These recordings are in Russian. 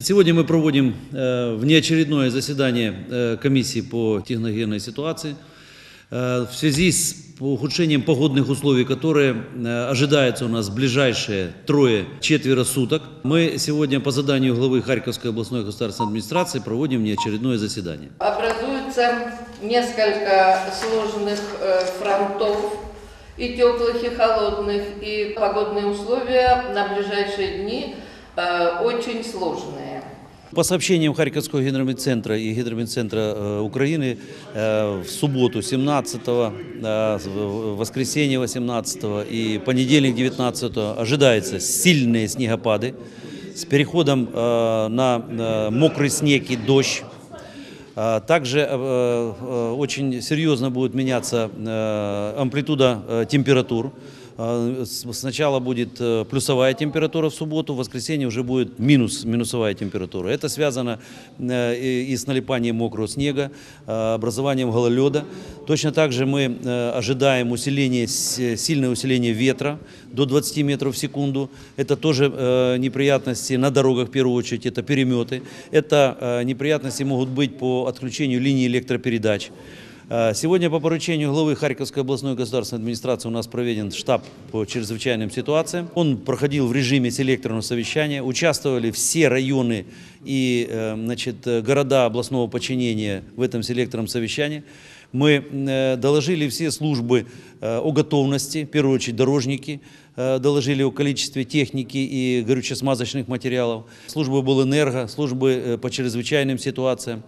Сегодня мы проводим э, внеочередное заседание э, комиссии по техногенной ситуации э, в связи с ухудшением погодных условий, которые ожидаются у нас в ближайшие трое-четверо суток. Мы сегодня по заданию главы Харьковской областной государственной администрации проводим внеочередное заседание. Образуется несколько сложных фронтов, и теплых, и холодных, и погодные условия на ближайшие дни очень сложные. По сообщениям Харьковского гидромедцентра и гидромедцентра э, Украины, э, в субботу 17 э, в воскресенье 18 и понедельник 19 ожидаются сильные снегопады с переходом э, на э, мокрый снег и дождь. Также э, э, очень серьезно будет меняться э, амплитуда э, температур. А, Сначала будет э, плюсовая температура в субботу, в воскресенье уже будет минус, минусовая температура. Это связано э, и с налипанием мокрого снега, э, образованием гололеда. Точно так же мы ожидаем усиление, сильное усиление ветра до 20 метров в секунду. Это тоже неприятности на дорогах в первую очередь, это переметы. Это неприятности могут быть по отключению линии электропередач. Э, Сегодня по поручению главы Харьковской областной государственной администрации у нас проведен штаб по чрезвычайным ситуациям. Он проходил в режиме селекторного совещания. Участвовали все районы и э, значит, города областного подчинения в этом селекторном совещании. Мы э, доложили все службы о готовности, в первую очередь дорожники, доложили о количестве техники и горюче-смазочных материалов, службы Болэнерго, службы э, по чрезвычайным ситуациям,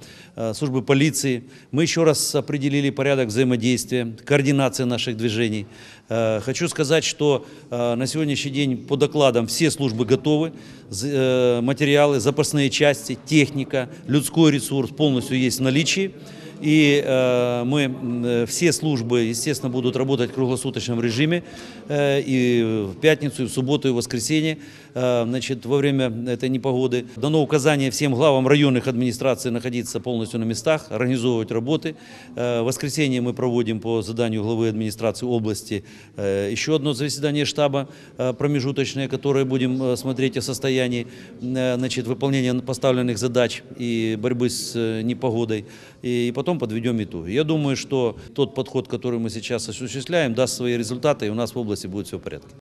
службы полиции. Мы еще раз определили порядок взаимодействия, координации наших движений. Хочу сказать, что на сегодняшний день по докладам все службы готовы, материалы, запасные части, техника, людской ресурс полностью есть в наличии. И э, мы, э, все службы, естественно, будут работать в круглосуточном режиме э, и в пятницу, и в субботу, и в воскресенье, значит, во время этой непогоды. Дано указание всем главам районных администраций находиться полностью на местах, организовывать работы. В воскресенье мы проводим по заданию главы администрации области еще одно заседание штаба промежуточное, которое будем смотреть о состоянии значит, выполнения поставленных задач и борьбы с непогодой. И потом подведем итоги. Я думаю, что тот подход, который мы сейчас осуществляем, даст свои результаты, и у нас в области будет все в порядке.